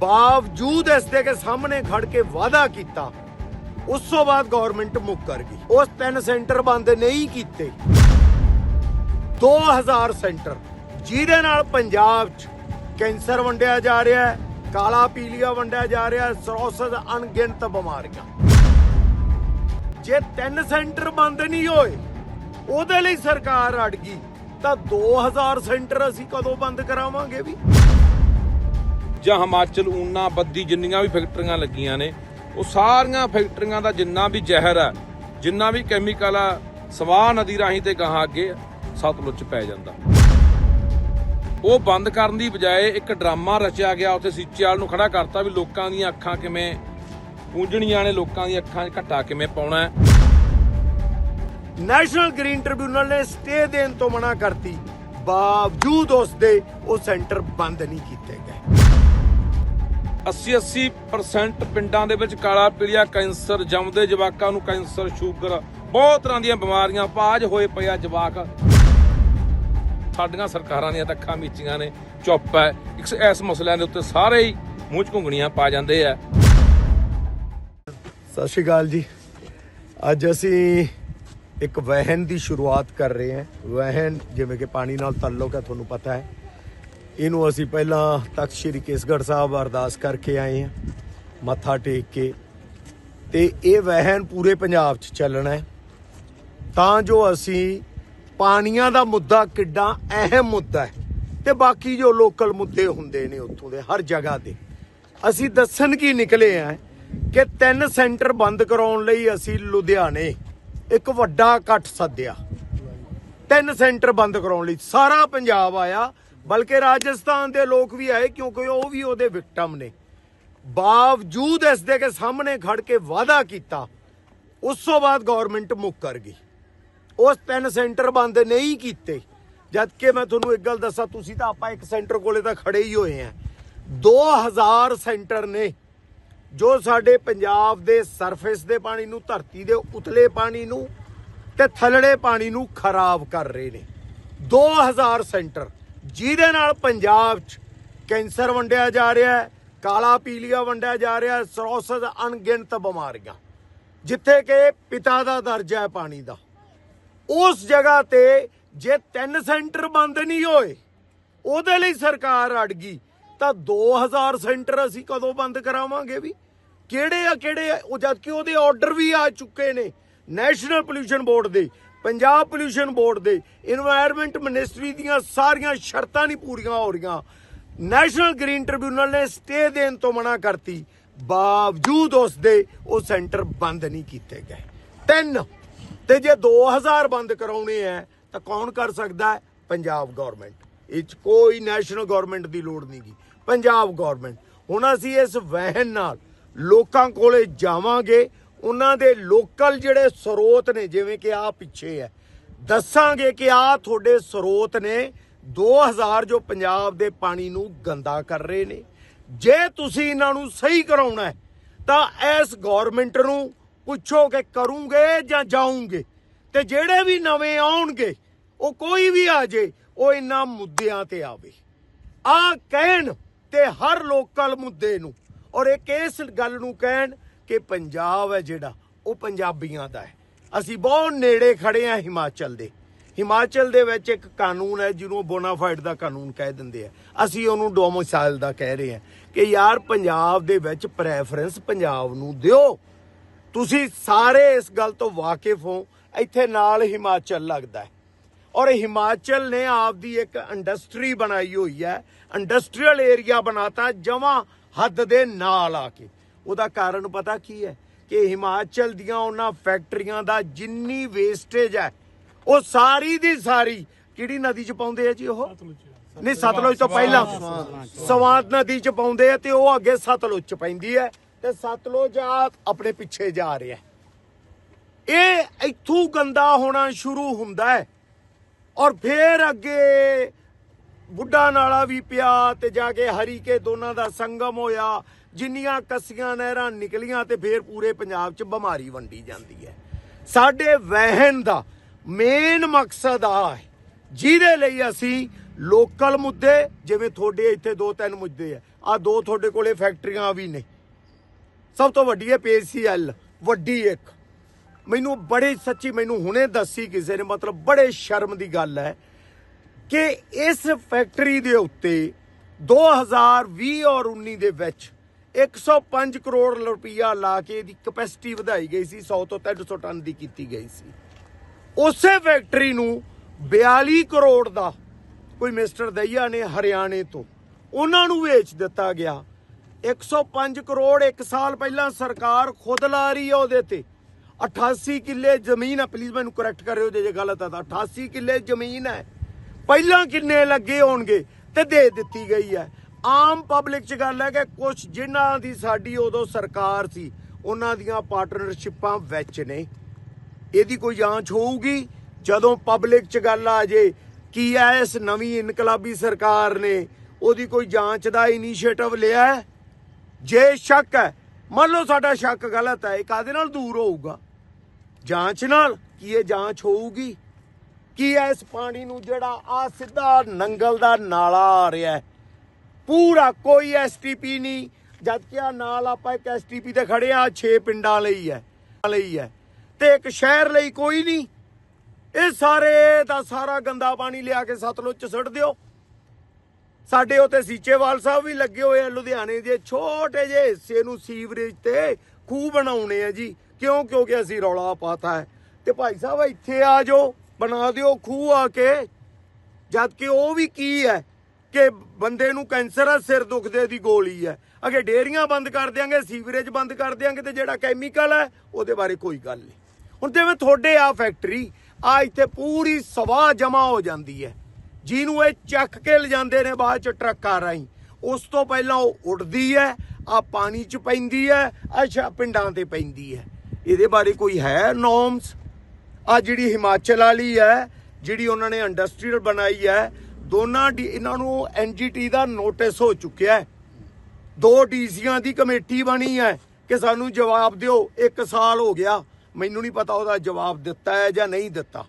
ਬਾਵਜੂਦ ਇਸ ਦੇ ਕੇ ਸਾਹਮਣੇ ਖੜ ਕੇ ਵਾਅਦਾ ਕੀਤਾ, ਉਸ ਤੋਂ ਬਾਅਦ ਗਵਰਨਮੈਂਟ ਮੁੱਕਰ ਗਈ। ਉਸ ਤਿੰਨ ਸੈਂਟਰ ਬੰਦ ਨਹੀਂ ਕੀਤੇ। 2000 ਸੈਂਟਰ, ਜਿਹਦੇ ਨਾਲ ਪੰਜਾਬ 'ਚ ਕੈਂਸਰ ਵੰਡਿਆ ਜਾ ਰਿਹਾ ਹੈ, ਕਾਲਾ ਪੀਲੀਆ ਵੰਡਿਆ ਜਾ ਰਿਹਾ ਹੈ ਸਰੋਸਸ ਅਣਗਿਣਤ ਬਿਮਾਰੀਆਂ। ਜੇ ਤਿੰਨ ਸੈਂਟਰ ਬੰਦ ਨਹੀਂ ਹੋਏ, ਉਹਦੇ ਲਈ ਸਰਕਾਰ ਅੜ ਗਈ, ਤਾਂ 2000 ਸੈਂਟਰ ਅਸੀਂ ਕਦੋਂ ਬੰਦ ਕਰਾਵਾਂਗੇ ਵੀ? ਜਾਂ ਹਿਮਾਚਲ ਊਨਾ, ਬੱਦੀ ਜਿੰਨੀਆਂ ਵੀ ਫੈਕਟਰੀਆਂ ਲੱਗੀਆਂ ਨੇ, ਉਹ ਸਾਰੀਆਂ ਫੈਕਟਰੀਆਂ ਦਾ ਜਿੰਨਾ ਵੀ ਜ਼ਹਿਰ ਆ ਜਿੰਨਾ ਵੀ ਕੈਮੀਕਲ ਆ, ਸਵਾਹ ਨਦੀ ਰਾਹੀਂ ਤੇ ਗਾਹਾਂ ਅੱਗੇ ਸਤਲੁਜ ਚ ਪੈ ਜਾਂਦਾ। ਉਹ ਬੰਦ ਕਰਨ ਦੀ ਬਜਾਏ ਇੱਕ ਡਰਾਮਾ ਰਚਿਆ ਗਿਆ, ਉੱਥੇ ਸੀਚੇਵਾਲ ਨੂੰ ਖੜਾ ਕਰਤਾ ਵੀ ਲੋਕਾਂ ਦੀਆਂ ਅੱਖਾਂ ਕਿਵੇਂ ਪੂੰਝਣੀਆਂ ਨੇ, ਲੋਕਾਂ ਦੀਆਂ ਅੱਖਾਂ 'ਚ ਘੱਟਾ ਕਿਵੇਂ ਪਾਉਣਾ ਹੈ। ਨੈਸ਼ਨਲ ਗ੍ਰੀਨ ਟ੍ਰਿਬਿਊਨਲ ਨੇ ਸਟੇ ਦੇਣ ਤੋਂ ਮਨਾ ਕਰਤੀ, ਬਾਵਜੂਦ ਉਸ ਦੇ ਉਹ ਸੈਂਟਰ ਬੰਦ ਨਹੀਂ ਕੀਤੇ ਗਏ। 80-80% ਪਿੰਡਾਂ ਦੇ ਵਿੱਚ ਕਾਲਾ ਪੀਲੀਆ ਕੈਂਸਰ, ਜੰਮਦੇ ਜਵਾਕਾਂ ਨੂੰ ਕੈਂਸਰ, ਸ਼ੂਗਰ, ਬਹੁਤ ਤਰ੍ਹਾਂ ਦੀਆਂ ਬਿਮਾਰੀਆਂ ਪਾਜ ਹੋਏ ਪਿਆ ਜਵਾਕ। ਸਾਡੀਆਂ ਸਰਕਾਰਾਂ ਦੀਆਂ ਤਾਂ ਅੱਖਾਂ ਮੀਚੀਆਂ ਨੇ, ਚੁੱਪ ਹੈ। ਇਸ ਇਸ ਮਸਲਿਆਂ ਦੇ ਉੱਤੇ ਸਾਰੇ ਹੀ ਮੂੰਹ 'ਚ ਘੁੰਗਣੀਆਂ ਪਾ ਜਾਂਦੇ ਆ। ਸਤਿ ਸ਼੍ਰੀ ਅਕਾਲ ਜੀ। ਅੱਜ ਅਸੀਂ ਇੱਕ ਵਹਿਨ ਦੀ ਸ਼ੁਰੂਆਤ ਕਰ ਰਹੇ ਹਾਂ। ਵਹਿਨ ਜਿਵੇਂ ਕਿ ਪਾਣੀ ਨਾਲ ਤਾਲੁਕ ਹੈ ਤੁਹਾਨੂੰ ਪਤਾ ਹੈ। ਇਹਨੂੰ ਅਸੀਂ ਪਹਿਲਾਂ ਤਖਤ ਸ੍ਰੀ ਕੇਸਗੜ੍ਹ ਸਾਹਿਬ ਅਰਦਾਸ ਕਰਕੇ ਆਏ ਹਾਂ, ਮੱਥਾ ਟੇਕ ਕੇ। ਤੇ ਇਹ ਵਹਿਣ ਪੂਰੇ ਪੰਜਾਬ 'ਚ ਚੱਲਣਾ ਹੈ। ਤਾਂ ਜੋ ਅਸੀਂ ਪਾਣੀਆਂ ਦਾ ਮੁੱਦਾ, ਕਿੱਡਾ ਅਹਿਮ ਮੁੱਦਾ ਹੈ ਤੇ ਬਾਕੀ ਜੋ ਲੋਕਲ ਮੁੱਦੇ ਹੁੰਦੇ ਨੇ ਉੱਥੋਂ ਦੇ, ਹਰ ਜਗ੍ਹਾ ਦੇ। ਅਸੀਂ ਦੱਸਣ ਕੀ ਨਿਕਲੇ ਆ ਕਿ ਤਿੰਨ ਸੈਂਟਰ ਬੰਦ ਕਰਾਉਣ ਲਈ ਅਸੀਂ ਲੁਧਿਆਣੇ ਇੱਕ ਵੱਡਾ ਇਕੱਠ ਸੱਦਿਆ। ਤਿੰਨ ਸੈਂਟਰ ਬੰਦ ਕਰਾਉਣ ਲਈ ਸਾਰਾ ਪੰਜਾਬ ਆਇਆ। ਬਲਕਿ ਰਾਜਸਥਾਨ ਦੇ ਲੋਕ ਵੀ ਆਏ ਕਿਉਂਕਿ ਉਹ ਵੀ ਉਹਦੇ ਵਿਕਟਮ ਨੇ। ਬਾਵਜੂਦ ਇਸ ਦੇ ਕੇ ਸਾਹਮਣੇ ਖੜ ਕੇ ਵਾਅਦਾ ਕੀਤਾ, ਉਸ ਤੋਂ ਬਾਅਦ ਗਵਰਨਮੈਂਟ ਕਰ ਗਈ। ਉਸ ਤਿੰਨ ਸੈਂਟਰ ਬੰਦ ਨਹੀਂ ਕੀਤੇ। ਜਦ ਕਿ ਮੈਂ ਤੁਹਾਨੂੰ ਇੱਕ ਗੱਲ ਦੱਸਾਂ, ਤੁਸੀਂ ਤਾਂ ਆਪਾਂ ਇੱਕ ਸੈਂਟਰ ਕੋਲੇ ਤਾਂ ਖੜੇ ਹੀ ਹੋਏ ਆ। 2000 ਸੈਂਟਰ ਨੇ, ਜੋ ਸਾਡੇ ਪੰਜਾਬ ਦੇ ਸਰਫੇਸ ਦੇ ਪਾਣੀ ਨੂੰ, ਧਰਤੀ ਦੇ ਉਤਲੇ ਪਾਣੀ ਨੂੰ ਤੇ ਥੱਲੜੇ ਪਾਣੀ ਨੂੰ ਖਰਾਬ ਕਰ ਰਹੇ ਨੇ। 2000 ਸੈਂਟਰ। ਜਿਹਦੇ ਨਾਲ ਪੰਜਾਬ 'ਚ ਕੈਂਸਰ ਵੰਡਿਆ ਜਾ ਰਿਹਾ ਹੈ, ਕਾਲਾ ਪੀਲੀਆ ਵੰਡਿਆ ਜਾ ਰਿਹਾ ਹੈ ਸਰੋਸਸ ਅਣਗਿਣਤ ਬਿਮਾਰੀਆਂ। ਜਿੱਥੇ ਕਿ ਪਿਤਾ ਦਾ ਦਰਜਾ ਹੈ ਪਾਣੀ ਦਾ। ਉਸ ਜਗ੍ਹਾ ਤੇ ਜੇ ਤਿੰਨ ਸੈਂਟਰ ਬੰਦ ਨਹੀਂ ਹੋਏ, ਉਹਦੇ ਲਈ ਸਰਕਾਰ ਅੜ ਗਈ, ਤਾਂ 2000 ਸੈਂਟਰ ਅਸੀਂ ਕਦੋਂ ਬੰਦ ਕਰਾਵਾਂਗੇ ਵੀ? ਕਿਹੜੇ ਆ ਕਿਹੜੇ ਆ? ਉਹ ਜਦ ਕਿ ਉਹਦੇ ਆਰਡਰ ਵੀ ਆ ਚੁੱਕੇ ਨੇ ਨੈਸ਼ਨਲ ਪੋਲੂਸ਼ਨ ਬੋਰਡ ਦੇ। ਪੰਜਾਬ ਪੋਲੂਸ਼ਨ ਬੋਰਡ ਦੇ এনवायरमेंट ਮਿਨਿਸਟਰੀ ਦੀਆਂ ਸਾਰੀਆਂ ਸ਼ਰਤਾਂ ਨਹੀਂ ਪੂਰੀਆਂ ਹੋ ਰਹੀਆਂ। ਨੈਸ਼ਨਲ ਗ੍ਰੀਨ ਟ੍ਰਿਬਿਊਨਲ ਨੇ ਸਟੇ ਦੇਣ ਤੋਂ ਮਨਾ ਕਰਤੀ। ਬਾਵਜੂਦ ਉਸ ਦੇ ਉਹ ਸੈਂਟਰ ਬੰਦ ਨਹੀਂ ਕੀਤੇ ਗਏ। ਤਿੰਨ, ਤੇ ਜੇ 2000 ਬੰਦ ਕਰਾਉਣੇ ਆ ਤਾਂ ਕੌਣ ਕਰ ਸਕਦਾ ਹੈ ਪੰਜਾਬ ਗਵਰਨਮੈਂਟ ਇਹ ਚ ਕੋਈ ਨੈਸ਼ਨਲ ਗਵਰਨਮੈਂਟ ਦੀ ਲੋੜ ਨਹੀਂ ਨਹੀਂਗੀ ਪੰਜਾਬ ਗਵਰਨਮੈਂਟ ਹੁਣ ਅਸੀਂ ਇਸ ਵਹਿਨ ਨਾਲ ਲੋਕਾਂ ਕੋਲੇ ਜਾਵਾਂਗੇ। ਉਹਨਾਂ ਦੇ ਲੋਕਲ ਜਿਹੜੇ ਸਰੋਤ ਨੇ, ਜਿਵੇਂ ਕਿ ਆ ਪਿੱਛੇ ਹੈ। ਦੱਸਾਂਗੇ ਕਿ ਆ ਤੁਹਾਡੇ ਸਰੋਤ ਨੇ 2000 ਜੋ ਪੰਜਾਬ ਦੇ ਪਾਣੀ ਨੂੰ ਗੰਦਾ ਕਰ ਰਹੇ ਨੇ। ਜੇ ਤੁਸੀਂ ਇਹਨਾਂ ਨੂੰ ਸਹੀ ਕਰਾਉਣਾ ਤਾਂ ਇਸ ਗਵਰਨਮੈਂਟ ਨੂੰ ਪੁੱਛੋ ਕਿ ਕਰੂੰਗੇ ਜਾਂ ਜਾਉਂਗੇ ਤੇ ਜਿਹੜੇ ਵੀ ਨਵੇਂ ਆਉਣਗੇ, ਉਹ ਕੋਈ ਵੀ ਆ ਜੇ, ਉਹ ਇਹਨਾਂ ਮੁੱਦਿਆਂ ਤੇ ਆਵੇ। ਆ ਕਹਿਣ ਤੇ ਹਰ ਲੋਕਲ ਮੁੱਦੇ ਨੂੰ, ਔਰ ਇੱਕ ਇਸ ਗੱਲ ਨੂੰ ਕਹਿਣ ਕਿ ਪੰਜਾਬ ਹੈ ਜਿਹੜਾ, ਉਹ ਪੰਜਾਬੀਆਂ ਦਾ ਹੈ। ਅਸੀਂ ਬਹੁਤ ਨੇੜੇ ਖੜੇ ਆ ਹਿਮਾਚਲ ਦੇ। ਹਿਮਾਚਲ ਦੇ ਵਿੱਚ ਇੱਕ ਕਾਨੂੰਨ ਹੈ, ਜਿਹਨੂੰ ਬੋਨਾਫਾਈਡ ਦਾ ਕਾਨੂੰਨ ਕਹਿ ਦਿੰਦੇ ਆ। ਅਸੀਂ ਉਹਨੂੰ ਡੋਮਿਸਾਈਲ ਦਾ ਕਹਿ ਰਹੇ ਹਾਂ ਕਿ ਯਾਰ ਪੰਜਾਬ ਦੇ ਵਿੱਚ ਪ੍ਰੈਫਰੈਂਸ ਪੰਜਾਬ ਨੂੰ ਦਿਓ। ਤੁਸੀਂ ਸਾਰੇ ਇਸ ਗੱਲ ਤੋਂ ਵਾਕਿਫ ਹੋ, ਇੱਥੇ ਨਾਲ ਹਿਮਾਚਲ ਲੱਗਦਾ ਹੈ। ਔਰ ਹਿਮਾਚਲ ਨੇ ਆਪਦੀ ਇੱਕ ਇੰਡਸਟਰੀ ਬਣਾਈ ਹੋਈ ਹੈ ਇੰਡਸਟਰੀਅਲ ਏਰੀਆ ਬਣਾਤਾ ਜਮਾ ਹੱਦ ਦੇ ਨਾਲ ਆ ਕੇ। ਉਹਦਾ ਕਾਰਨ ਪਤਾ ਕੀ ਹੈ ਕਿ ਹਿਮਾਚਲ ਦੀਆਂ ਉਹਨਾਂ ਫੈਕਟਰੀਆਂ ਦਾ ਜਿੰਨੀ ਵੇਸਟੇਜ ਹੈ, ਉਹ ਸਾਰੀ ਦੀ ਸਾਰੀ, ਕਿਹੜੀ ਨਦੀ ਚ ਪਾਉਂਦੇ ਆ ਜੀ ਉਹ? ਨਹੀਂ, ਸਤਲੁਜ ਤੋਂ ਪਹਿਲਾਂ। ਸਵਾਂਤ ਨਦੀ ਚ ਪਾਉਂਦੇ ਆ ਤੇ ਉਹ ਅੱਗੇ ਸਤਲੁਜ ਚ ਪੈਂਦੀ ਹੈ ਤੇ ਸਤਲੁਜ ਆਪਣੇ ਪਿੱਛੇ ਜਾ ਰਿਹਾ ਇਹ ਇੱਥੋਂ ਗੰਦਾ ਹੋਣਾ ਸ਼ੁਰੂ ਹੁੰਦਾ ਹੈ ਔਰ ਫੇਰ ਅੱਗੇ ਬੁੱਢਾ ਨਾਲਾ ਵੀ ਪਿਆ ਤੇ ਜਾ ਕੇ ਹਰੀ ਕੇ ਦੋਨਾਂ ਦਾ ਸੰਗਮ ਹੋਇਆ ਜਿੰਨੀਆਂ ਕੱਸੀਆਂ ਨਹਿਰਾਂ ਨਿਕਲੀਆਂ ਤੇ ਫੇਰ ਪੂਰੇ ਪੰਜਾਬ 'ਚ ਬਿਮਾਰੀ ਵੰਡੀ ਜਾਂਦੀ ਹੈ। ਸਾਡੇ ਵਹਿਣ ਦਾ ਮੇਨ ਮਕਸਦ ਆ ਹੈ ਜਿਹਦੇ ਲਈ ਅਸੀਂ ਲੋਕਲ ਮੁੱਦੇ, ਜਿਵੇਂ ਤੁਹਾਡੇ ਇੱਥੇ ਦੋ ਤਿੰਨ ਮੁੱਦੇ ਆ। ਆ ਦੋ ਤੁਹਾਡੇ ਕੋਲੇ ਫੈਕਟਰੀਆਂ ਵੀ ਨੇ। ਸਭ ਤੋਂ ਵੱਡੀ ਹੈ ਪੀਸੀਐਲ, ਵੱਡੀ ਇੱਕ। ਮੈਨੂੰ ਬੜੇ ਸੱਚੀ ਮੈਨੂੰ ਹੁਣੇ ਦੱਸੀ ਕਿਸੇ ਨੇ, ਮਤਲਬ ਬੜੇ ਸ਼ਰਮ ਦੀ ਗੱਲ ਹੈ ਕਿ ਇਸ ਫੈਕਟਰੀ ਦੇ ਉੱਤੇ 2020 ਔਰ 19 ਦੇ ਵਿੱਚ 105 ਕਰੋੜ ਰੁਪਈਆ ਲਾ ਕੇ ਇਹਦੀ ਕਪੈਸਿਟੀ ਵਧਾਈ ਗਈ ਸੀ 100 ਤੋਂ 300 ਟਨ ਦੀ ਕੀਤੀ ਗਈ ਸੀ। ਉਸੇ ਫੈਕਟਰੀ ਨੂੰ 42 ਕਰੋੜ ਦਾ ਕੋਈ ਮਿਸਟਰ ਦਈਆ ਨੇ ਹਰਿਆਣੇ ਤੋਂ, ਉਹਨਾਂ ਨੂੰ ਵੇਚ ਦਿੱਤਾ ਗਿਆ। 105 ਕਰੋੜ ਇੱਕ ਸਾਲ ਪਹਿਲਾਂ ਸਰਕਾਰ ਖੁਦ ਲਾ ਰਹੀ ਹੈ ਉਹਦੇ ਤੇ। 88 ਕਿੱਲੇ ਜ਼ਮੀਨ ਹੈ ਪਲੀਜ਼ ਮੈਨੂੰ ਕਰੈਕਟ ਕਰਿਓ ਜੇ ਜੇ ਗਲਤ ਹੈ ਤਾਂ। 88 ਕਿੱਲੇ ਜ਼ਮੀਨ ਹੈ। ਪਹਿਲਾਂ ਕਿੰਨੇ ਲੱਗੇ ਹੋਣਗੇ ਤੇ ਦੇ ਦਿੱਤੀ ਗਈ ਹੈ। ਆਮ ਪਬਲਿਕ ਚ ਗੱਲ ਹੈ ਕਿ ਕੁਝ ਜਿਨ੍ਹਾਂ ਦੀ ਸਾਡੀ ਉਦੋਂ ਸਰਕਾਰ ਸੀ, ਉਹਨਾਂ ਦੀਆਂ ਪਾਰਟਨਰਸ਼ਿਪਾਂ ਵਿੱਚ ਨੇ। ਇਹਦੀ ਕੋਈ ਜਾਂਚ ਹੋਊਗੀ? ਜਦੋਂ ਪਬਲਿਕ 'ਚ ਗੱਲ ਆ ਜੇ, ਕੀ ਐ ਇਸ ਨਵੀਂ ਇਨਕਲਾਬੀ ਸਰਕਾਰ ਨੇ? ਉਹਦੀ ਕੋਈ ਜਾਂਚ ਦਾ ਇਨੀਸ਼ੀਏਟਿਵ ਲਿਆ ਹੈ? ਜੇ ਸ਼ੱਕ ਹੈ, ਮੰਨ ਲਓ ਸਾਡਾ ਸ਼ੱਕ ਗਲਤ ਹੈ, ਇਹ ਕਾਦੇ ਨਾਲ ਦੂਰ ਹੋਊਗਾ? ਜਾਂਚ ਨਾਲ ਕੀ ਇਹ ਜਾਂਚ ਹੋਊਗੀ? ਕੀ ਐ ਇਸ ਪਾਣੀ ਨੂੰ ਜਿਹੜਾ ਆ ਸਿੱਧਾ ਨੰਗਲ ਦਾ ਨਾਲਾ ਆ ਰਿਹਾ ਹੈ? ਪੂਰਾ ਕੋਈ ਐਸਟੀਪੀ ਨਹੀਂ। ਜਦ ਕਿ ਆ ਨਾਲ ਆਪਾਂ ਇੱਕ ਐਸਟੀਪੀ ਤੇ ਖੜੇ ਆ 6 ਪਿੰਡਾਂ ਲਈ ਹੈ। ਲਈ ਹੈ। ਤੇ ਇੱਕ ਸ਼ਹਿਰ ਲਈ ਕੋਈ ਨਹੀਂ। ਇਹ ਸਾਰੇ ਦਾ ਸਾਰਾ ਗੰਦਾ ਪਾਣੀ ਲਿਆ ਕੇ ਸਤਲੁਜ ਚ ਸੁੱਟ ਦਿਓ। ਸਾਡੇ ਉੱਤੇ ਸੀਚੇਵਾਲ ਸਾਹਿਬ ਵੀ ਲੱਗੇ ਹੋਏ ਆ ਲੁਧਿਆਣੇ ਦੇ। ਛੋਟੇ ਜਿਹੇ ਹਿੱਸੇ ਨੂੰ ਸੀਵਰੇਜ ਤੇ ਖੂਹ ਬਣਾਉਣੇ ਆ ਜੀ। ਕਿਉਂ? ਕਿਉਂਕਿ ਅਸੀਂ ਰੌਲਾ ਪਾਤਾ ਹੈ। ਤੇ ਭਾਈ ਸਾਹਿਬ, ਇੱਥੇ ਆ ਜਾਓ, ਬਣਾ ਦਿਓ ਖੂਹ ਆ ਕੇ। ਜਦ ਕਿ ਉਹ ਵੀ ਕੀ ਹੈ? ਕਿ ਬੰਦੇ ਨੂੰ ਕੈਂਸਰ ਆ, ਸਿਰ ਦੁਖਦੇ ਦੀ ਗੋਲੀ ਹੈ ਅਗੇ ਡੇਰੀਆਂ ਬੰਦ ਕਰ ਦਿਆਂਗੇ, ਸੀਵਰੇਜ ਬੰਦ ਕਰ ਦਿਆਂਗੇ ਤੇ ਜਿਹੜਾ ਕੈਮੀਕਲ ਹੈ ਉਹਦੇ ਬਾਰੇ ਕੋਈ ਗੱਲ ਨਹੀਂ। ਹੁਣ ਜਿਵੇਂ ਤੁਹਾਡੇ ਆ ਫੈਕਟਰੀ, ਆ ਇੱਥੇ ਪੂਰੀ ਸਵਾਹ ਜਮਾ ਹੋ ਜਾਂਦੀ ਹੈ। ਜਿਹਨੂੰ ਇਹ ਚੱਕ ਕੇ ਲਿਜਾਂਦੇ ਨੇ ਬਾਅਦ ਚ ਟਰੱਕਾਂ ਰਾਹੀਂ। ਉਸ ਤੋਂ ਪਹਿਲਾਂ ਉਹ ਉੱਡਦੀ ਹੈ, ਆ ਪਾਣੀ ਚ ਪੈਂਦੀ ਹੈ, ਅੱਛਾ, ਪਿੰਡਾਂ ਤੇ ਪੈਂਦੀ ਹੈ। ਇਹਦੇ ਬਾਰੇ ਕੋਈ ਹੈ ਨੋਰਮਸ ਆ ਜਿਹੜੀ ਹਿਮਾਚਲ ਵਾਲੀ ਹੈ, ਜਿਹੜੀ ਉਹਨਾਂ ਨੇ ਇੰਡਸਟਰੀਅਲ ਬਣਾਈ ਹੈ ਦੋਨਾਂ ਡੀ ਇਹਨਾਂ ਨੂੰ ਐਨਜੀਟੀ ਦਾ ਨੋਟਿਸ ਹੋ ਚੁੱਕਿਆ ਹੈ। ਦੋ ਡੀਸੀਆਂ ਦੀ ਕਮੇਟੀ ਬਣੀ ਹੈ ਕਿ ਸਾਨੂੰ ਜਵਾਬ ਦਿਓ 1 ਸਾਲ ਹੋ ਗਿਆ, ਮੈਨੂੰ ਨਹੀਂ ਪਤਾ ਉਹਦਾ ਜਵਾਬ ਦਿੱਤਾ ਹੈ ਜਾਂ ਨਹੀਂ ਦਿੱਤਾ।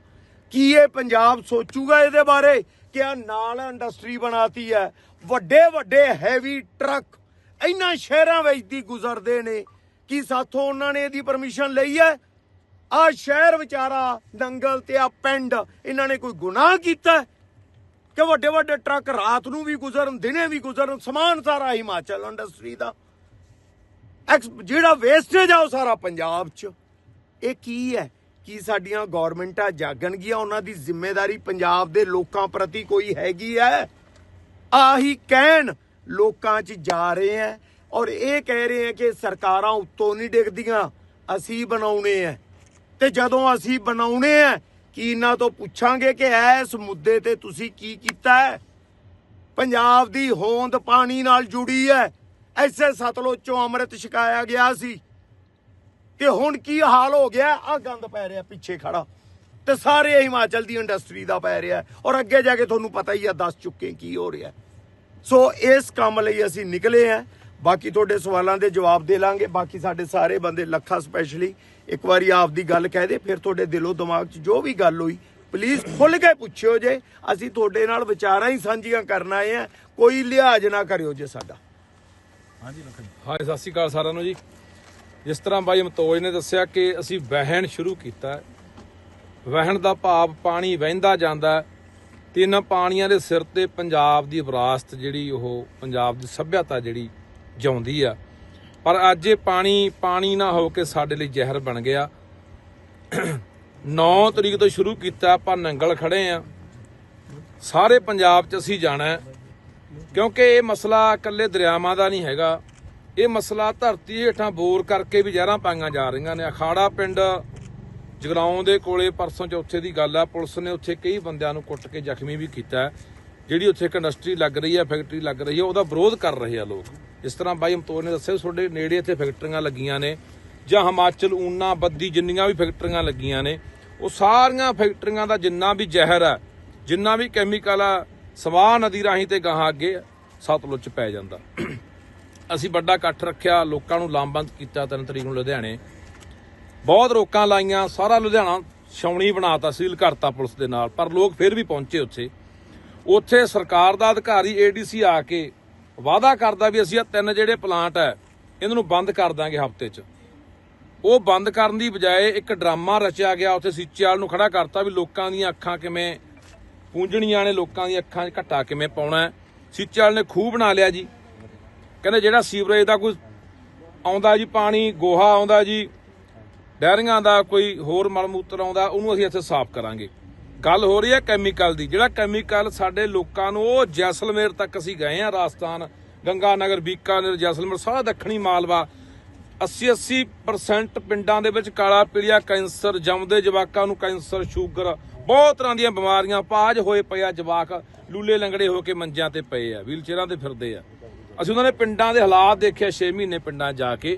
ਕੀ ਇਹ ਪੰਜਾਬ ਸੋਚੂਗਾ ਇਹਦੇ ਬਾਰੇ ਕਿ ਆ ਨਾਲ ਇੰਡਸਟਰੀ ਬਣਾਤੀ ਹੈ? ਵੱਡੇ ਵੱਡੇ ਹੈਵੀ ਟਰੱਕ ਇਹਨਾਂ ਸ਼ਹਿਰਾਂ ਵਿੱਚ ਦੀ ਗੁਜ਼ਰਦੇ ਨੇ। ਕੀ ਸਾਥੋਂ ਉਹਨਾਂ ਨੇ ਇਹਦੀ ਪਰਮਿਸ਼ਨ ਲਈ ਹੈ? ਆ ਸ਼ਹਿਰ ਵਿਚਾਰਾ ਦੰਗਲ ਤੇ ਆ ਪਿੰਡ, ਇਹਨਾਂ ਨੇ ਕੋਈ ਗੁਨਾਹ ਕੀਤਾ ਕਿ ਵੱਡੇ ਵੱਡੇ ਟਰੱਕ ਰਾਤ ਨੂੰ ਵੀ ਗੁਜ਼ਰਨ, ਦਿਨੇ ਵੀ ਗੁਜ਼ਰਨ, ਸਮਾਨ ਸਾਰਾ ਹਿਮਾਚਲ ਇੰਡਸਟਰੀ ਦਾ। ਐਕਸ ਜਿਹੜਾ ਵੇਸਟੇਜ ਆ ਉਹ ਸਾਰਾ ਪੰਜਾਬ 'ਚ। ਇਹ ਕੀ ਹੈ? ਕੀ ਸਾਡੀਆਂ ਗਵਰਨਮੈਂਟਾਂ ਜਾਗਣਗੀਆਂ? ਉਹਨਾਂ ਦੀ ਜ਼ਿੰਮੇਵਾਰੀ ਪੰਜਾਬ ਦੇ ਲੋਕਾਂ ਪ੍ਰਤੀ ਕੋਈ ਹੈਗੀ ਹੈ? ਆਹੀ ਕਹਿਣ ਲੋਕਾਂ 'ਚ ਜਾ ਰਹੇ ਹੈ ਔਰ ਇਹ ਕਹਿ ਰਹੇ ਹੈ ਕਿ ਸਰਕਾਰਾਂ ਉੱਤੋਂ ਨਹੀਂ ਡਿੱਗਦੀਆਂ। ਅਸੀਂ ਬਣਾਉਣੇ ਹੈ। ਤੇ ਜਦੋਂ ਅਸੀਂ ਬਣਾਉਣੇ ਹੈ ਕੀ ਇਹਨਾਂ ਤੋਂ ਪੁੱਛਾਂਗੇ ਕਿ ਇਸ ਮੁੱਦੇ ਤੇ ਤੁਸੀਂ ਕੀ ਕੀਤਾ ਹੈ? ਪੰਜਾਬ ਦੀ ਹੋਂਦ ਪਾਣੀ ਨਾਲ ਜੁੜੀ ਹੈ। ਐਸੇ ਸਤਲੁਜ ਚੋਂ ਅੰਮ੍ਰਿਤ ਛਕਾਇਆ ਗਿਆ ਸੀ। ਕਿ ਹੁਣ ਕੀ ਹਾਲ ਹੋ ਗਿਆ? ਆ ਗੰਦ ਪੈ ਰਿਹਾ, ਪਿੱਛੇ ਖੜਾ ਤੇ ਸਾਰੇ ਹਿਮਾਚਲ ਦੀ ਇੰਡਸਟਰੀ ਦਾ ਪੈ ਰਿਹਾ ਔਰ ਅੱਗੇ ਜਾ ਕੇ ਤੁਹਾਨੂੰ ਪਤਾ ਹੀ ਆ, ਦੱਸ ਚੁੱਕੇ ਕੀ ਹੋ ਰਿਹਾ ਸੋ ਇਸ ਕੰਮ ਲਈ ਅਸੀਂ ਨਿਕਲੇ ਆ ਬਾਕੀ ਤੁਹਾਡੇ ਸਵਾਲਾਂ ਦੇ ਜਵਾਬ ਦੇ ਲਾਂਗੇ। ਬਾਕੀ ਸਾਡੇ ਸਾਰੇ ਬੰਦੇ ਲੱਖਾ ਸਪੈਸ਼ਲੀ ਇੱਕ ਵਾਰੀ ਆਪਦੀ ਗੱਲ ਕਹਿ ਦੇ, ਫਿਰ ਤੁਹਾਡੇ ਦਿਲੋਂ ਦਿਮਾਗ 'ਚ ਜੋ ਵੀ ਗੱਲ ਹੋਈ ਪਲੀਜ਼ ਖੁੱਲ ਕੇ ਪੁੱਛਿਓ ਜੇ, ਅਸੀਂ ਤੁਹਾਡੇ ਨਾਲ ਵਿਚਾਰਾਂ ਹੀ ਸਾਂਝੀਆਂ ਕਰਨ ਆਏ ਆ ਕੋਈ ਲਿਹਾਜ਼ ਨਾ ਕਰਿਓ ਜੇ ਸਾਡਾ। ਹਾਂਜੀ ਸਤਿ ਸ਼੍ਰੀ ਅਕਾਲ ਸਾਰਿਆਂ ਨੂੰ ਜੀ। ਜਿਸ ਤਰ੍ਹਾਂ ਬਾਈ ਮਤੋਜ ਨੇ ਦੱਸਿਆ ਕਿ ਅਸੀਂ ਵਹਿਣ ਸ਼ੁਰੂ ਕੀਤਾ ਵਹਿਣ ਦਾ ਭਾਵ ਪਾਣੀ ਵਹਿੰਦਾ ਜਾਂਦਾ ਹੈ। ਤੇ ਇਹਨਾਂ ਪਾਣੀਆਂ ਦੇ ਸਿਰ ਤੇ ਪੰਜਾਬ ਦੀ ਵਿਰਾਸਤ ਜਿਹੜੀ ਉਹ ਪੰਜਾਬ ਦੀ ਸੱਭਿਅਤਾ ਜਿਹੜੀ ਜਿਉਂਦੀ ਆ। ਪਰ ਅੱਜ ਇਹ ਪਾਣੀ ਪਾਣੀ ਨਾ ਹੋ ਕੇ ਸਾਡੇ ਲਈ ਜ਼ਹਿਰ ਬਣ ਗਿਆ। 9 ਤਰੀਕ ਤੋਂ ਸ਼ੁਰੂ ਕੀਤਾ, ਆਪਾਂ ਨੰਗਲ ਖੜੇ ਆ। ਸਾਰੇ ਪੰਜਾਬ 'ਚ ਅਸੀਂ ਜਾਣਾ ਕਿਉਂਕਿ ਇਹ ਮਸਲਾ ਇਕੱਲੇ ਦਰਿਆਵਾਂ ਦਾ ਨਹੀਂ ਹੈਗਾ। ਇਹ ਮਸਲਾ ਧਰਤੀ ਹੇਠਾਂ ਬੋਰ ਕਰਕੇ ਵੀ ਜ਼ਹਿਰਾਂ ਪਾਈਆਂ ਜਾ ਰਹੀਆਂ ਨੇ। ਅਖਾੜਾ ਪਿੰਡ ਜਗਰਾਉਂ ਦੇ ਕੋਲੇ ਪਰਸੋਂ ਚੌਥੇ ਦੀ ਗੱਲ ਆ। ਪੁਲਿਸ ਨੇ ਉੱਥੇ ਕਈ ਬੰਦਿਆਂ ਨੂੰ ਕੁੱਟ ਕੇ ਜ਼ਖਮੀ ਵੀ ਕੀਤਾ ਜਿਹੜੀ ਉੱਥੇ ਇੱਕ ਇੰਡਸਟਰੀ ਲੱਗ ਰਹੀ ਹੈ, ਫੈਕਟਰੀ ਲੱਗ ਰਹੀ ਹੈ, ਉਹਦਾ ਵਿਰੋਧ ਕਰ ਰਹੇ ਆ ਲੋਕ। ਜਿਸ ਤਰ੍ਹਾਂ ਬਾਈ ਮਤੋਰ ਨੇ ਦੱਸਿਆ ਤੁਹਾਡੇ ਨੇੜੇ ਇੱਥੇ ਫੈਕਟਰੀਆਂ ਲੱਗੀਆਂ ਨੇ ਜਾਂ ਹਿਮਾਚਲ, ਊਨਾ, ਬੱਦੀ ਜਿੰਨੀਆਂ ਵੀ ਫੈਕਟਰੀਆਂ ਲੱਗੀਆਂ ਨੇ, ਉਹ ਸਾਰੀਆਂ ਫੈਕਟਰੀਆਂ ਦਾ ਜਿੰਨਾ ਵੀ ਜ਼ਹਿਰ ਹੈ ਜਿੰਨਾ ਵੀ ਕੈਮੀਕਲ ਆ, ਸਵਾਹ ਨਦੀ ਰਾਹੀਂ ਤੇ ਗਾਹਾਂ ਅੱਗੇ ਸਤਲੁਜ ਚ ਪੈ ਜਾਂਦਾ। ਅਸੀਂ ਵੱਡਾ ਇਕੱਠ ਰੱਖਿਆ, ਲੋਕਾਂ ਨੂੰ ਲਾਮਬੰਦ ਕੀਤਾ ਤਿੰਨ ਤਰੀਕ ਨੂੰ ਲੁਧਿਆਣੇ। ਬਹੁਤ ਰੋਕਾਂ ਲਾਈਆਂ, ਸਾਰਾ ਲੁਧਿਆਣਾ ਛਾਉਣੀ ਬਣਾਤਾ ਸੀਲ ਕਰਤਾ ਪੁਲਿਸ ਦੇ ਨਾਲ, ਪਰ ਲੋਕ ਫਿਰ ਵੀ ਪਹੁੰਚੇ ਉੱਥੇ। ਉੱਥੇ ਸਰਕਾਰ ਦਾ ਅਧਿਕਾਰੀ ਏਡੀਸੀ ਆ ਕੇ ਵਾਅਦਾ ਕਰਦਾ ਵੀ ਅਸੀਂ ਆ ਤਿੰਨ ਜਿਹੜੇ ਪਲਾਂਟ ਹੈ, ਇਹਨਾਂ ਨੂੰ ਬੰਦ ਕਰ ਦਾਂਗੇ ਹਫ਼ਤੇ 'ਚ। ਉਹ ਬੰਦ ਕਰਨ ਦੀ ਬਜਾਏ ਇੱਕ ਡਰਾਮਾ ਰਚਿਆ ਗਿਆ, ਉੱਥੇ ਸੀਚੇਵਾਲ ਨੂੰ ਖੜਾ ਕਰਤਾ ਵੀ ਲੋਕਾਂ ਦੀਆਂ ਅੱਖਾਂ ਕਿਵੇਂ, ਪੂੰਝਣੀਆਂ ਨੇ ਲੋਕਾਂ ਦੀਆਂ ਅੱਖਾਂ 'ਚ ਘੱਟਾ ਕਿਵੇਂ ਪਾਉਣਾ ਹੈ। ਸੀਚੇਵਾਲ ਨੇ ਖੂਹ ਬਣਾ ਲਿਆ ਜੀ। ਕਹਿੰਦੇ ਜਿਹੜਾ ਸੀਵਰੇਜ ਦਾ ਕੋਈ ਆਉਂਦਾ ਜੀ ਪਾਣੀ, ਗੋਹਾ ਆਉਂਦਾ ਜੀ, ਡੈਰੀਆਂ ਦਾ ਕੋਈ ਹੋਰ ਮਲ ਮੂਤਰ ਆਉਂਦਾ, ਉਹਨੂੰ ਅਸੀਂ ਇੱਥੇ ਸਾਫ਼ ਕਰਾਂਗੇ। ਗੱਲ ਹੋ ਰਹੀ ਹੈ ਕੈਮੀਕਲ ਦੀ। ਜਿਹੜਾ ਕੈਮੀਕਲ ਸਾਡੇ ਲੋਕਾਂ ਨੂੰ, ਉਹ ਜੈਸਲਮੇਰ ਤੱਕ ਅਸੀਂ ਗਏ ਆ ਰਾਜਸਥਾਨ, ਗੰਗਾਨਗਰ, ਬੀਕਾਨੇਰ, ਜੈਸਲਮੇਰ, ਸਾਰਾ ਦੱਖਣੀ ਮਾਲਵਾ। 80 80% ਪਿੰਡਾਂ ਦੇ ਵਿੱਚ ਕਾਲਾ ਪੀਲੀਆ, ਕੈਂਸਰ ਜੰਮਦੇ ਜਵਾਕਾਂ ਨੂੰ ਕੈਂਸਰ, ਸ਼ੂਗਰ, ਬਹੁਤ ਤਰ੍ਹਾਂ ਦੀਆਂ ਬਿਮਾਰੀਆਂ ਪਾਜ ਹੋਏ ਪਏ ਆ ਜਵਾਕ, ਲੂਲੇ ਲੰਗੜੇ ਹੋ ਕੇ ਮੰਜਿਆਂ ਤੇ ਪਏ ਆ, ਵੀਲਚੇਅਰਾਂ ਤੇ ਫਿਰਦੇ ਆ। ਅਸੀਂ ਉਹਨਾਂ ਨੇ ਪਿੰਡਾਂ ਦੇ ਹਾਲਾਤ ਦੇਖਿਆ 6 ਮਹੀਨੇ ਪਿੰਡਾਂ ਜਾ ਕੇ।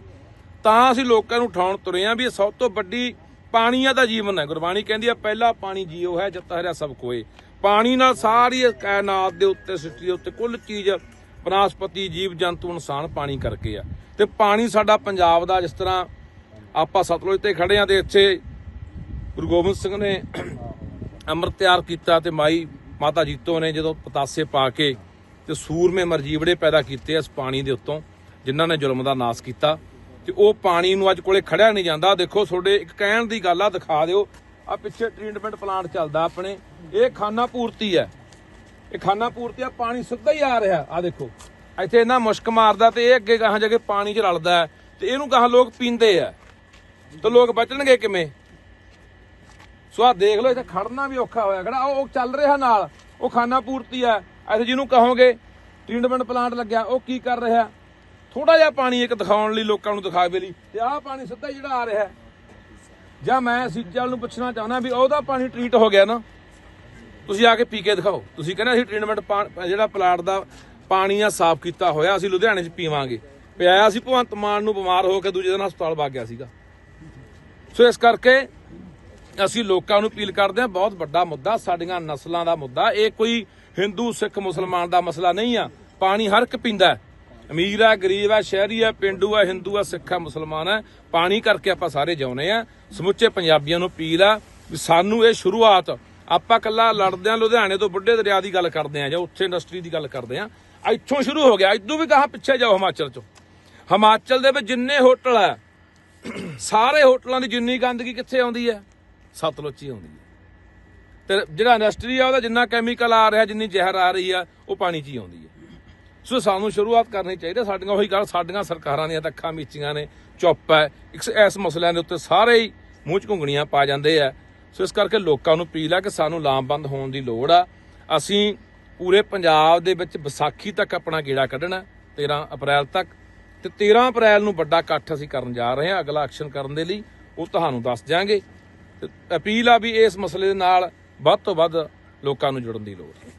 ਤਾਂ ਅਸੀਂ ਲੋਕਾਂ ਨੂੰ ਉਠਾਉਣ ਤੁਰੇ ਆ ਵੀ ਇਹ ਸਭ ਤੋਂ ਵੱਡੀ ਪਾਣੀਆਂ ਦਾ ਜੀਵਨ ਹੈ। ਗੁਰਬਾਣੀ ਕਹਿੰਦੀ ਆ, ਪਹਿਲਾ ਪਾਣੀ ਜੀਓ ਹੈ, ਜੱਤਾ ਹਰਿਆ ਸਭ ਕੋਏ। ਪਾਣੀ ਨਾਲ ਸਾਰੀ ਇਸ ਕਾਇਨਾਤ ਦੇ ਉੱਤੇ, ਸ੍ਰਿਸ਼ਟੀ ਦੇ ਉੱਤੇ ਕੁੱਲ ਚੀਜ਼ ਬਨਸਪਤੀ, ਜੀਵ, ਜੰਤੂ, ਇਨਸਾਨ ਪਾਣੀ ਕਰਕੇ ਆ। ਤੇ ਪਾਣੀ ਸਾਡਾ ਪੰਜਾਬ ਦਾ, ਜਿਸ ਤਰ੍ਹਾਂ ਆਪਾਂ ਸਤਲੁਜ ਤੇ ਖੜੇ ਆ ਤੇ ਇੱਥੇ ਗੁਰੂ ਗੋਬਿੰਦ ਸਿੰਘ ਨੇ ਅੰਮ੍ਰਿਤ ਤਿਆਰ ਕੀਤਾ ਤੇ ਮਾਈ ਮਾਤਾ ਜੀਤੋ ਨੇ ਜਦੋਂ ਪਤਾਸੇ ਪਾ ਕੇ ਤੇ ਸੂਰਮੇ ਮਰਜੀਵੜੇ ਪੈਦਾ ਕੀਤੇ ਇਸ ਪਾਣੀ ਦੇ ਉੱਤੋਂ, ਜਿਨ੍ਹਾਂ ਨੇ ਜ਼ੁਲਮ ਦਾ ਨਾਸ ਕੀਤਾ। ਤੇ ਉਹ ਪਾਣੀ ਨੂੰ ਅੱਜ ਕੋਲੇ ਖੜਿਆ ਨਹੀਂ ਜਾਂਦਾ। ਦੇਖੋ, ਤੁਹਾਡੇ ਇੱਕ ਕਹਿਣ ਦੀ ਗੱਲ ਆ, ਦਿਖਾ ਦਿਓ। ਆ ਪਿੱਛੇ ਟ੍ਰੀਟਮੈਂਟ ਪਲਾਂਟ ਚੱਲਦਾ ਆਪਣੇ। ਇਹ ਖਾਨਾ ਪੂਰਤੀ ਹੈ। ਇਹ ਖਾਨਾ ਪੂਰਤੀ ਆ, ਪਾਣੀ ਸਿੱਧਾ ਹੀ ਆ ਰਿਹਾ। ਆ ਦੇਖੋ, ਇੱਥੇ ਇਹਨਾਂ ਮੁਸ਼ਕ ਮਾਰਦਾ ਤੇ ਇਹ ਅੱਗੇ ਗਾਹਾਂ ਜਗੇ ਪਾਣੀ 'ਚ ਰਲਦਾ ਹੈ। ਤੇ ਇਹਨੂੰ ਗਾਹਾਂ ਲੋਕ ਪੀਂਦੇ ਆ। ਤੇ ਲੋਕ ਬਚਣਗੇ ਕਿਵੇਂ? ਸੋ ਆ ਦੇਖ ਲਓ, ਇੱਥੇ ਖੜਨਾ ਵੀ ਔਖਾ ਹੋਇਆ। ਕਿਹੜਾ ਉਹ ਉਹ ਚੱਲ ਰਿਹਾ ਨਾਲ। ਉਹ ਖਾਨਾ ਪੂਰਤੀ ਆ ਇੱਥੇ ਜਿਹਨੂੰ ਕਹੋਗੇ, ਟ੍ਰੀਟਮੈਂਟ ਪਲਾਂਟ ਲੱਗਿਆ, ਉਹ ਕੀ ਕਰ ਰਿਹਾ? ਥੋੜਾ ਜਿਹਾ ਪਾਣੀ ਇੱਕ ਦਿਖਾਉਣ ਲਈ ਲੋਕਾਂ ਨੂੰ ਦਿਖਾਵੇ ਲਈ ਤੇ ਆਹ ਪਾਣੀ ਸਿੱਧਾ ਜਿਹੜਾ ਆ ਰਿਹਾ ਜਾਂ ਮੈਂ ਸੀਚਲ ਨੂੰ ਪੁੱਛਣਾ ਚਾਹੁੰਦਾ ਵੀ ਉਹਦਾ ਪਾਣੀ ਟ੍ਰੀਟ ਹੋ ਗਿਆ ਨਾ, ਤੁਸੀਂ ਆ ਕੇ ਪੀ ਕੇ ਦਿਖਾਓ। ਤੁਸੀਂ ਕਹਿੰਦੇ ਅਸੀਂ ਟ੍ਰੀਟਮੈਂਟ ਜਿਹੜਾ ਪਲਾਟ ਦਾ ਪਾਣੀ ਆ ਸਾਫ਼ ਕੀਤਾ ਹੋਇਆ, ਅਸੀਂ ਲੁਧਿਆਣੇ 'ਚ ਪੀਵਾਂਗੇ। ਪਿਆਇਆ ਸੀ ਭਗਵੰਤ ਮਾਨ ਨੂੰ ਬਿਮਾਰ ਹੋ ਕੇ ਦੂਜੇ ਦਿਨ ਹਸਪਤਾਲ ਵਗ ਗਿਆ ਸੀਗਾ। ਸੋ ਇਸ ਕਰਕੇ ਅਸੀਂ ਲੋਕਾਂ ਨੂੰ ਅਪੀਲ ਕਰਦੇ ਹਾਂ, ਬਹੁਤ ਵੱਡਾ ਮੁੱਦਾ, ਸਾਡੀਆਂ ਨਸਲਾਂ ਦਾ ਮੁੱਦਾ। ਇਹ ਕੋਈ ਹਿੰਦੂ, ਸਿੱਖ, ਮੁਸਲਮਾਨ ਦਾ ਮਸਲਾ ਨਹੀਂ ਆ। ਪਾਣੀ ਹਰ ਇੱਕ ਪੀਂਦਾ ਅਮੀਰ ਆ, ਗਰੀਬ ਆ, ਸ਼ਹਿਰੀ ਆ, ਪਿੰਡੂ ਆ, ਹਿੰਦੂ ਆ, ਸਿੱਖ ਆ, ਮੁਸਲਮਾਨ ਆ, ਪਾਣੀ ਕਰਕੇ ਆਪਾਂ ਸਾਰੇ ਜਿਉਨੇ ਆ। ਸਮੁੱਚੇ ਪੰਜਾਬੀਆਂ ਨੂੰ ਅਪੀਲ ਆ ਵੀ ਸਾਨੂੰ ਇਹ ਸ਼ੁਰੂਆਤ ਆਪਾਂ ਕੱਲਾ ਲੜਦੇ ਆ ਲੁਧਿਆਣੇ ਤੋਂ ਬੁੱਢੇ ਦਰਿਆ ਦੀ ਗੱਲ ਕਰਦੇ ਆ ਜਾਂ ਉੱਥੇ ਇੰਡਸਟਰੀ ਦੀ ਗੱਲ ਕਰਦੇ ਆ, ਇੱਥੋਂ ਸ਼ੁਰੂ ਹੋ ਗਿਆ। ਇਦੋਂ ਵੀ ਕਹਾ ਪਿੱਛੇ ਜਾਓ ਹਿਮਾਚਲ ਚੋਂ। ਹਿਮਾਚਲ ਦੇ ਵਿੱਚ ਜਿੰਨੇ ਹੋਟਲ ਆ, ਸਾਰੇ ਹੋਟਲਾਂ ਦੀ ਜਿੰਨੀ ਗੰਦਗੀ ਕਿੱਥੇ ਆਉਂਦੀ ਹੈ ਸਤਲੁਜ ਹੀ ਆਉਂਦੀ ਹੈ ਤੇ ਜਿਹੜਾ ਇੰਡਸਟਰੀ ਆ, ਉਹਦਾ ਜਿੰਨਾ ਕੈਮੀਕਲ ਆ ਰਿਹਾ, ਜਿੰਨੀ ਜ਼ਹਿਰ ਆ ਰਹੀ ਆ, ਉਹ ਪਾਣੀ 'ਚ ਹੀ ਆਉਂਦੀ ਹੈ ਸੋ ਸਾਨੂੰ ਸ਼ੁਰੂਆਤ ਕਰਨੀ ਚਾਹੀਦੀ ਸਾਡੀਆਂ ਉਹੀ ਗੱਲ, ਸਾਡੀਆਂ ਸਰਕਾਰਾਂ ਦੀਆਂ ਤਾਂ ਅੱਖਾਂ ਮੀਚੀਆਂ ਨੇ, ਚੁੱਪ ਹੈ। ਇਸ ਇਸ ਮਸਲਿਆਂ ਦੇ ਉੱਤੇ ਸਾਰੇ ਹੀ ਮੂੰਹ 'ਚ ਘੁੰਗਣੀਆਂ ਪਾ ਜਾਂਦੇ ਆ। ਸੋ ਇਸ ਕਰਕੇ ਲੋਕਾਂ ਨੂੰ ਅਪੀਲ ਆ ਕਿ ਸਾਨੂੰ ਲਾਮਬੰਦ ਹੋਣ ਦੀ ਲੋੜ ਆ। ਅਸੀਂ ਪੂਰੇ ਪੰਜਾਬ ਦੇ ਵਿੱਚ ਵਿਸਾਖੀ ਤੱਕ ਆਪਣਾ ਗੇੜਾ ਕੱਢਣਾ 13 ਅਪ੍ਰੈਲ ਤੱਕ। ਤੇ 13 ਅਪ੍ਰੈਲ ਨੂੰ ਵੱਡਾ ਇਕੱਠ ਅਸੀਂ ਕਰਨ ਜਾ ਰਹੇ ਹਾਂ ਅਗਲਾ ਐਕਸ਼ਨ ਕਰਨ ਦੇ ਲਈ, ਉਹ ਤੁਹਾਨੂੰ ਦੱਸ ਦਿਆਂਗੇ। ਤੇ ਅਪੀਲ ਆ ਵੀ ਇਸ ਮਸਲੇ ਦੇ ਨਾਲ ਵੱਧ ਤੋਂ ਵੱਧ ਲੋਕਾਂ ਨੂੰ ਜੁੜਨ ਦੀ ਲੋੜ। ਹੈ